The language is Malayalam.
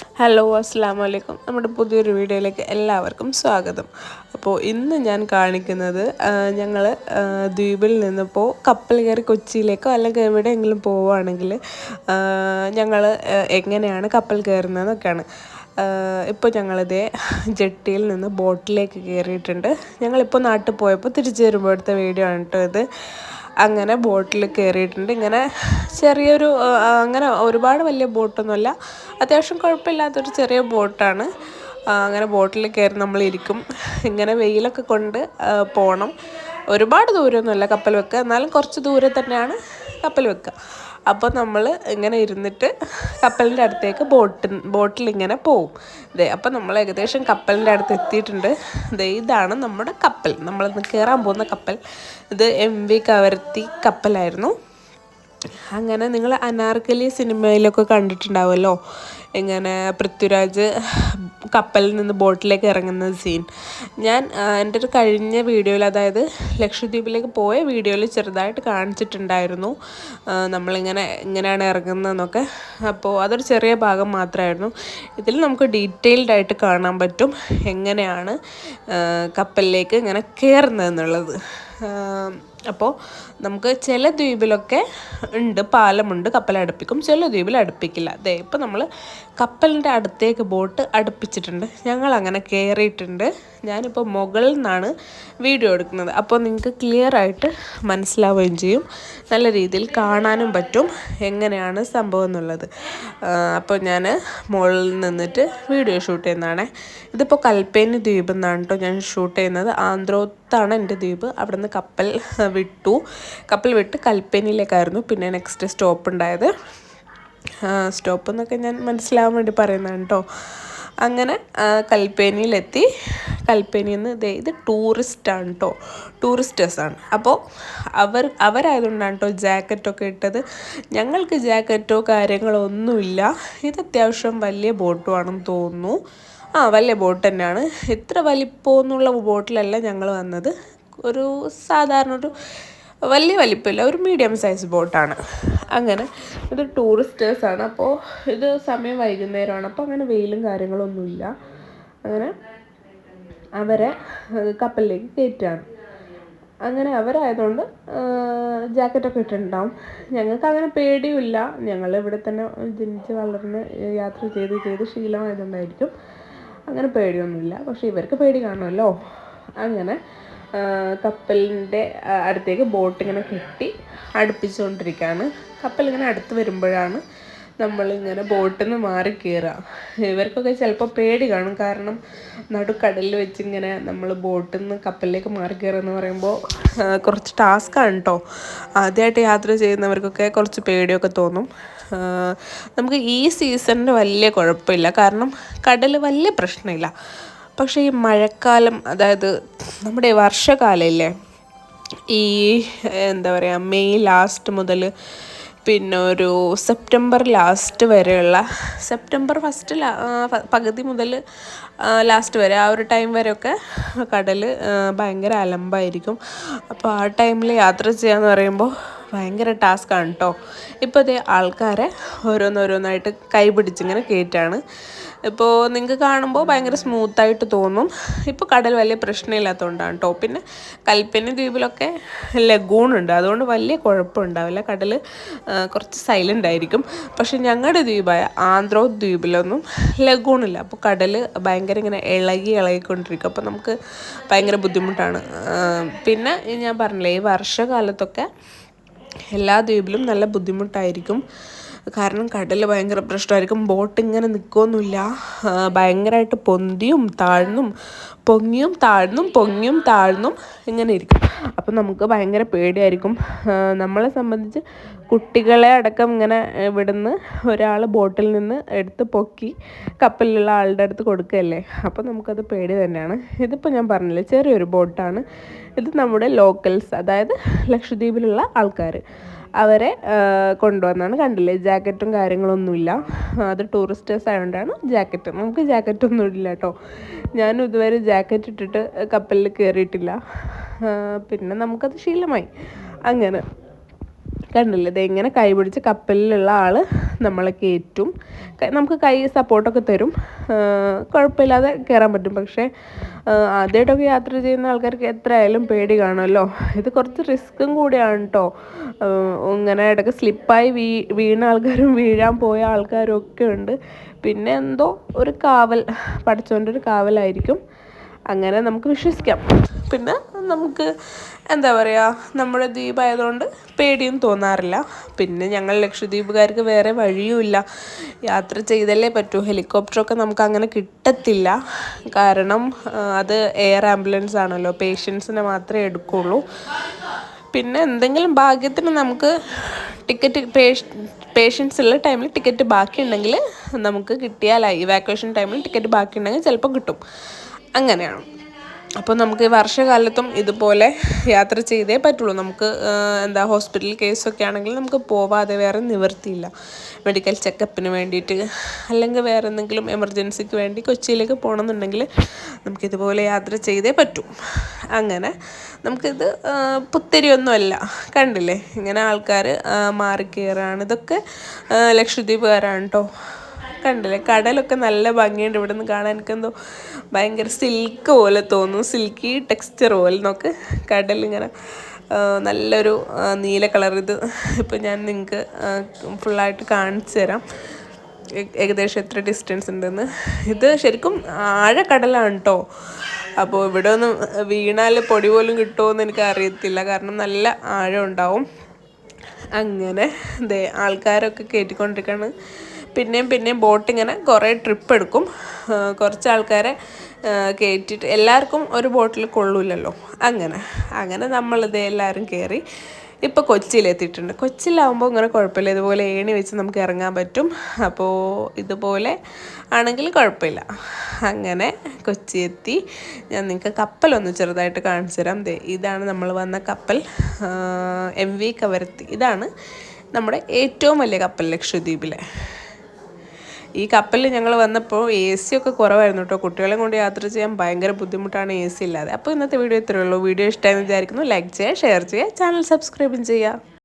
ഹലോ അസ്സാം വലൈക്കും നമ്മുടെ പുതിയൊരു വീഡിയോയിലേക്ക് എല്ലാവർക്കും സ്വാഗതം. അപ്പോൾ ഇന്ന് ഞാൻ കാണിക്കുന്നത് ഞങ്ങൾ ദ്വീപിൽ നിന്നിപ്പോൾ കപ്പൽ കയറി കൊച്ചിയിലേക്കോ അല്ലെങ്കിൽ എവിടെയെങ്കിലും പോവുകയാണെങ്കിൽ ഞങ്ങൾ എങ്ങനെയാണ് കപ്പൽ കയറുന്നതെന്നൊക്കെയാണ്. ഇപ്പോൾ ഞങ്ങളിതേ ജെട്ടിയിൽ നിന്ന് ബോട്ടിലേക്ക് കയറിയിട്ടുണ്ട്. ഞങ്ങളിപ്പോൾ നാട്ടിൽ പോയപ്പോൾ തിരിച്ചു വരുമ്പോഴത്തെ വീഡിയോ ആണ് കേട്ടോ ഇത്. അങ്ങനെ ബോട്ടിൽ കയറിയിട്ടുണ്ട്. ഇങ്ങനെ ചെറിയൊരു അങ്ങനെ ഒരുപാട് വലിയ ബോട്ടൊന്നുമല്ല. അത്യാവശ്യം കുഴപ്പമില്ലാത്തൊരു ചെറിയ ബോട്ടാണ്. അങ്ങനെ ബോട്ടിൽ കയറി നമ്മളിരിക്കും ഇങ്ങനെ വെയിലൊക്കെ കൊണ്ട് പോകണം ഒരുപാട് ദൂരമൊന്നുമല്ല കപ്പൽ വെക്കുക. എന്നാലും കുറച്ച് ദൂരെ തന്നെയാണ് കപ്പൽ വെക്കുക. അപ്പോൾ നമ്മൾ ഇങ്ങനെ ഇരുന്നിട്ട് കപ്പലിന്റെ അടുത്തേക്ക് ബോട്ട് ബോട്ടിൽ ഇങ്ങനെ പോവും. ദേ അപ്പോൾ നമ്മൾ ഏകദേശം കപ്പലിന്റെ അടുത്ത് എത്തിയിട്ടുണ്ട്. ദേ ഇതാണ് നമ്മുടെ കപ്പൽ. നമ്മൾ കയറാൻ പോകുന്ന കപ്പൽ. ഇത് എം വി കവരത്തി കപ്പലായിരുന്നു. അങ്ങനെ നിങ്ങൾ അനാർക്കലി സിനിമയിലൊക്കെ കണ്ടിട്ടുണ്ടാവുമല്ലോ? ഇങ്ങനെ പൃഥ്വിരാജ് കപ്പലിൽ നിന്ന് ബോട്ടിലേക്ക് ഇറങ്ങുന്ന സീൻ. ഞാൻ എന്റെ ഒരു കഴിഞ്ഞ വീഡിയോയിൽ അതായത് ലക്ഷദ്വീപിലേക്ക് പോയ വീഡിയോയിൽ ചെറുതായിട്ട് കാണിച്ചിട്ടുണ്ടായിരുന്നു. നമ്മളിങ്ങനെ ഇങ്ങനെയാണ് ഇറങ്ങുന്നതെന്നൊക്കെ. അപ്പോൾ അതൊരു ചെറിയ ഭാഗം മാത്രമായിരുന്നു. ഇതിൽ നമുക്ക് ഡീറ്റെയിൽഡ് ആയിട്ട് കാണാൻ പറ്റും എങ്ങനെയാണ് കപ്പലിലേക്ക് ഇങ്ങനെ കയറുന്നതെന്നുള്ളത്. അപ്പോൾ നമുക്ക് ചില ദ്വീപിലൊക്കെ ഉണ്ട് പാലമുണ്ട് കപ്പൽ അടുപ്പിക്കും. ചില ദ്വീപിൽ അടുപ്പിക്കില്ല. അതെ ഇപ്പോൾ നമ്മൾ കപ്പലിന്റെ അടുത്തേക്ക് ബോട്ട് അടുപ്പിച്ചിട്ടുണ്ട്. ഞങ്ങൾ അങ്ങനെ കയറിയിട്ടുണ്ട് ഞാനിപ്പോൾ മുകളിൽ നിന്നാണ് വീഡിയോ എടുക്കുന്നത്. അപ്പോൾ നിങ്ങൾക്ക് ക്ലിയർ ആയിട്ട് മനസ്സിലാവുകയും ചെയ്യും. നല്ല രീതിയിൽ കാണാനും പറ്റും എങ്ങനെയാണ് സംഭവം എന്നുള്ളത്. അപ്പോൾ ഞാൻ മുകളിൽ നിന്നിട്ട് വീഡിയോ ഷൂട്ട് ചെയ്യുന്നതാണേ. ഇതിപ്പോൾ കൽപ്പേനി ദ്വീപ് എന്നാണ് കേട്ടോ ഞാൻ ഷൂട്ട് ചെയ്യുന്നത്. ആന്ധ്രോത്താണ് എന്റെ ദ്വീപ്. അവിടെ നിന്ന് കപ്പൽ വിട്ടു. കപ്പൽ വിട്ട് കൽപ്പേനിയിലേക്കായിരുന്നു പിന്നെ നെക്സ്റ്റ് സ്റ്റോപ്പ് ഉണ്ടായത്. സ്റ്റോപ്പ് എന്നൊക്കെ ഞാൻ മനസ്സിലാവാൻ വേണ്ടി പറയുന്നതാണ് കേട്ടോ. അങ്ങനെ കൽപ്പേനിയിലെത്തി. കൽപ്പേനിയിൽ നിന്ന് ദേ ഇത് ടൂറിസ്റ്റാണ് കേട്ടോ. ടൂറിസ്റ്റേഴ്സാണ് അപ്പോൾ അവർ അവരായതുകൊണ്ടാണ് കേട്ടോ ജാക്കറ്റൊക്കെ ഇട്ടത്. ഞങ്ങൾക്ക് ജാക്കറ്റോ കാര്യങ്ങളോ ഒന്നുമില്ല. ഇത് അത്യാവശ്യം വലിയ ബോട്ടുമാണെന്ന് തോന്നുന്നു. ആ വലിയ ബോട്ട് തന്നെയാണ്. ഇത്ര വലിപ്പമെന്നുള്ള ബോട്ടിലല്ല ഞങ്ങൾ വന്നത്. ഒരു സാധാരണ ഒരു വലിയ വലിപ്പമില്ല ഒരു മീഡിയം സൈസ് ബോട്ടാണ് അങ്ങനെ ഇത് ടൂറിസ്റ്റേഴ്സാണ് അപ്പോൾ ഇത് സമയം വൈകുന്നേരമാണ്. അപ്പോൾ അങ്ങനെ വെയിലും കാര്യങ്ങളൊന്നുമില്ല അങ്ങനെ അവരെ കപ്പലിലേക്ക് കയറ്റുകയാണ് അങ്ങനെ അവരായതുകൊണ്ട് ജാക്കറ്റൊക്കെ ഇട്ടിട്ടുണ്ടാവും. ഞങ്ങൾക്ക് അങ്ങനെ പേടിയുമില്ല. ഞങ്ങൾ ഇവിടെ തന്നെ ജനിച്ച് വളർന്ന് യാത്ര ചെയ്ത് ചെയ്ത് ശീലമായതുകൊണ്ടായിരിക്കും. അങ്ങനെ പേടിയൊന്നുമില്ല. പക്ഷേ ഇവർക്ക് പേടി കാണുമല്ലോ. അങ്ങനെ കപ്പലിന്റെ അടുത്തേക്ക് ബോട്ട് ഇങ്ങനെ കെട്ടി അടുപ്പിച്ചുകൊണ്ടിരിക്കുകയാണ്. കപ്പൽ ഇങ്ങനെ അടുത്ത് വരുമ്പോഴാണ് നമ്മളിങ്ങനെ ബോട്ടിൽ നിന്ന് മാറി കയറുക. ഇവർക്കൊക്കെ ചിലപ്പോൾ പേടി കാണും. കാരണം നടുക്കടലിൽ വെച്ച് ഇങ്ങനെ നമ്മൾ ബോട്ടിൽ നിന്ന് കപ്പലിലേക്ക് മാറി കയറുക എന്ന് പറയുമ്പോൾ കുറച്ച് ടാസ്ക്കാണ് കേട്ടോ. ആദ്യമായിട്ട് യാത്ര ചെയ്യുന്നവർക്കൊക്കെ കുറച്ച് പേടിയൊക്കെ തോന്നും. നമുക്ക് ഈ സീസണിന് വലിയ കുഴപ്പമില്ല. കാരണം കടൽ വലിയ പ്രശ്നമില്ല. പക്ഷേ ഈ മഴക്കാലം അതായത് നമ്മുടെ വർഷകാലമില്ലേ ഈ എന്താ പറയുക മെയ് ലാസ്റ്റ് മുതൽ പിന്നെ ഒരു സെപ്റ്റംബർ ലാസ്റ്റ് വരെയുള്ള സെപ്റ്റംബർ ഫസ്റ്റ് പകുതി മുതൽ ലാസ്റ്റ് വരെ ആ ഒരു ടൈം വരെയൊക്കെ കടൽ ഭയങ്കര അലമ്പായിരിക്കും. അപ്പോൾ ആ ടൈമിൽ യാത്ര ചെയ്യാന്ന് പറയുമ്പോൾ ഭയങ്കര ടാസ്ക്കാണ് കേട്ടോ ഇപ്പോൾ ഇതേ ആൾക്കാരെ ഓരോന്നോരോന്നായിട്ട് കൈ പിടിച്ചിങ്ങനെ കയറ്റാണ് ഇപ്പോൾ നിങ്ങൾക്ക് കാണുമ്പോൾ ഭയങ്കര സ്മൂത്തായിട്ട് തോന്നും. ഇപ്പോൾ കടൽ വലിയ പ്രശ്നമില്ലാത്തതുകൊണ്ടാണ് കേട്ടോ പിന്നെ കൽപ്പനി ദ്വീപിലൊക്കെ ലഗൂൺ ഉണ്ട് അതുകൊണ്ട് വലിയ കുഴപ്പമുണ്ടാവില്ല. കടൽ കുറച്ച് സൈലന്റ് ആയിരിക്കും. പക്ഷെ ഞങ്ങളുടെ ദ്വീപായ ആന്ധ്രോ ദ്വീപിലൊന്നും ലഗൂണില്ല. അപ്പോൾ കടൽ ഭയങ്കര ഇങ്ങനെ ഇളകി ഇളകിക്കൊണ്ടിരിക്കും. അപ്പോൾ നമുക്ക് ഭയങ്കര ബുദ്ധിമുട്ടാണ്. പിന്നെ ഞാൻ പറഞ്ഞില്ലേ ഈ വർഷകാലത്തൊക്കെ എല്ലാ ദ്വീപിലും നല്ല ബുദ്ധിമുട്ടായിരിക്കും. കാരണം കടൽ ഭയങ്കര പ്രശ്നമായിരിക്കും. ബോട്ട് ഇങ്ങനെ നിൽക്കുകയൊന്നുമില്ല ഭയങ്കരമായിട്ട് പൊന്തിയും താഴ്ന്നും പൊങ്ങിയും താഴ്ന്നും പൊങ്ങിയും താഴ്ന്നും ഇങ്ങനെ ഇരിക്കും. അപ്പം നമുക്ക് ഭയങ്കര പേടിയായിരിക്കും. നമ്മളെ സംബന്ധിച്ച് കുട്ടികളെ അടക്കം ഇങ്ങനെ ഇവിടുന്ന് ഒരാൾ ബോട്ടിൽ നിന്ന് എടുത്ത് പൊക്കി കപ്പലിലുള്ള ആളുടെ അടുത്ത് കൊടുക്കുകയല്ലേ? അപ്പം നമുക്കത് പേടി തന്നെയാണ്. ഇതിപ്പോൾ ഞാൻ പറഞ്ഞില്ലേ ചെറിയൊരു ബോട്ടാണ്. ഇത് നമ്മുടെ ലോക്കൽസ് അതായത് ലക്ഷദ്വീപിലുള്ള ആൾക്കാർ അവരെ കൊണ്ടുവന്നാണ് കണ്ടില്ലേ? ജാക്കറ്റും കാര്യങ്ങളൊന്നുമില്ല. അത് ടൂറിസ്റ്റേഴ്സ് ആയതുകൊണ്ടാണ് ജാക്കറ്റ് നമുക്ക് ജാക്കറ്റ് ഒന്നും ഇല്ല കേട്ടോ ഞാനും ഇതുവരെ ജാക്കറ്റ് ഇട്ടിട്ട് കപ്പലിൽ കയറിയിട്ടില്ല പിന്നെ നമുക്കത് ശീലമായി. അങ്ങനെ. കണ്ടില്ലേ? ഇതെങ്ങനെ കൈപിടിച്ച് കപ്പലിലുള്ള ആൾ നമ്മളെ കയറ്റും. നമുക്ക് കൈ സപ്പോർട്ടൊക്കെ തരും. കുഴപ്പമില്ലാതെ കയറാൻ പറ്റും. പക്ഷേ ആദ്യമായിട്ടൊക്കെ യാത്ര ചെയ്യുന്ന ആൾക്കാർക്ക് എത്രയായാലും പേടി കാണുമല്ലോ. ഇത് കുറച്ച് റിസ്ക്കും കൂടിയാണ് കേട്ടോ ഇങ്ങനെ ഇടയ്ക്ക് സ്ലിപ്പായി വീ വീണ ആൾക്കാരും വീഴാൻ പോയ ആൾക്കാരും ഒക്കെ ഉണ്ട്. പിന്നെ എന്തോ ഒരു കാവൽ പഠിച്ചോന്റെ ഒരു കാവലായിരിക്കും. അങ്ങനെ നമുക്ക് വിശ്വസിക്കാം. പിന്നെ നമുക്ക് എന്താ പറയുക നമ്മുടെ ദ്വീപായതുകൊണ്ട് പേടിയും തോന്നാറില്ല. പിന്നെ ഞങ്ങൾ ലക്ഷദ്വീപുകാർക്ക് വേറെ വഴിയുമില്ല. യാത്ര ചെയ്തല്ലേ പറ്റൂ. ഹെലികോപ്റ്ററൊക്കെ നമുക്ക് അങ്ങനെ കിട്ടത്തില്ല. കാരണം അത് എയർ ആംബുലൻസ് ആണല്ലോ. പേഷ്യൻസിനെ മാത്രമേ എടുക്കുള്ളൂ. പിന്നെ എന്തെങ്കിലും ഭാഗ്യത്തിന് നമുക്ക് ടിക്കറ്റ് പേഷ്യൻസ് ഉള്ള ടൈമിൽ ടിക്കറ്റ് ബാക്കിയുണ്ടെങ്കിൽ നമുക്ക് കിട്ടിയാലായി ഇവാക്വേഷൻ ടൈമിൽ ടിക്കറ്റ് ബാക്കിയുണ്ടെങ്കിൽ ചിലപ്പോൾ കിട്ടും. അങ്ങനെയാണ്. അപ്പോൾ നമുക്ക് ഈ വർഷകാലത്തും ഇതുപോലെ യാത്ര ചെയ്തേ പറ്റുള്ളൂ. നമുക്ക് എന്താ ഹോസ്പിറ്റൽ കേസൊക്കെ ആണെങ്കിൽ നമുക്ക് പോവാതെ വേറെ നിവർത്തിയില്ല മെഡിക്കൽ ചെക്കപ്പിന് വേണ്ടിയിട്ട് അല്ലെങ്കിൽ വേറെ എന്തെങ്കിലും എമർജൻസിക്ക് വേണ്ടി കൊച്ചിയിലേക്ക് പോകണമെന്നുണ്ടെങ്കിൽ നമുക്കിതുപോലെ യാത്ര ചെയ്തേ പറ്റൂ. അങ്ങനെ നമുക്കിത് പുത്തരിയൊന്നുമല്ല. കണ്ടില്ലേ? ഇങ്ങനെ ആൾക്കാർ മാറിക്കയറാണ് ഇതൊക്കെ ലക്ഷദ്വീപുകാരാണ് കേട്ടോ കണ്ടില്ലേ? കടലൊക്കെ നല്ല ഭംഗിയുണ്ട്. ഇവിടെ നിന്ന് കാണാൻ എനിക്കെന്തോ ഭയങ്കര സിൽക്ക് പോലെ തോന്നുന്നു സിൽക്കി ടെക്സ്ചർ പോലെ. നോക്ക് കടലിങ്ങനെ നല്ലൊരു നീല കളർ ഇത്. ഇപ്പം ഞാൻ നിങ്ങൾക്ക് ഫുള്ളായിട്ട് കാണിച്ചു തരാം. ഏകദേശം എത്ര ഡിസ്റ്റൻസ് ഉണ്ടെന്ന്. ഇത് ശരിക്കും ആഴക്കടലാണ് കേട്ടോ അപ്പോൾ ഇവിടെ ഒന്ന് വീണാൽ പൊടി പോലും കിട്ടുമോ എന്ന് എനിക്ക് അറിയത്തില്ല. കാരണം നല്ല ആഴം ഉണ്ടാവും. അങ്ങനെ ദേ ആൾക്കാരൊക്കെ കയറ്റിക്കൊണ്ടിരിക്കുകയാണ് പിന്നെയും പിന്നെയും ബോട്ട് ഇങ്ങനെ കുറേ ട്രിപ്പ് എടുക്കും. കുറച്ച് ആൾക്കാരെ കയറ്റിയിട്ട് എല്ലാവർക്കും ഒരു ബോട്ടിൽ കൊള്ളൂലല്ലോ. അങ്ങനെ അങ്ങനെ നമ്മളിത് എല്ലാവരും കയറി ഇപ്പോൾ കൊച്ചിയിലെത്തിയിട്ടുണ്ട്. കൊച്ചിയിലാവുമ്പോൾ ഇങ്ങനെ കുഴപ്പമില്ല. ഇതുപോലെ ഏണി വെച്ച് നമുക്ക് ഇറങ്ങാൻ പറ്റും. അപ്പോൾ ഇതുപോലെ ആണെങ്കിൽ കുഴപ്പമില്ല. അങ്ങനെ കൊച്ചി എത്തി ഞാൻ നിങ്ങൾക്ക് കപ്പലൊന്ന് ചെറുതായിട്ട് കാണിച്ചു തരാം. ദേ ഇതാണ് നമ്മൾ വന്ന കപ്പൽ. M V Kavaratti. ഇതാണ് നമ്മുടെ ഏറ്റവും വലിയ കപ്പൽ ലക്ഷദ്വീപിലെ. ഈ കപ്പലിൽ ഞങ്ങൾ വന്നപ്പോൾ എ സി ഒക്കെ കുറവായിരുന്നു കേട്ടോ കുട്ടികളെ കൊണ്ട് യാത്ര ചെയ്യാൻ ഭയങ്കര ബുദ്ധിമുട്ടാണ് എ സി ഇല്ലാതെ. അപ്പോൾ ഇന്നത്തെ വീഡിയോ ഇത്രയേ ഉള്ളൂ. വീഡിയോ ഇഷ്ടമായി വിചാരിക്കുന്നു. ലൈക്ക് ചെയ്യുക ഷെയർ ചെയ്യുക ചാനൽ സബ്സ്ക്രൈബും ചെയ്യുക.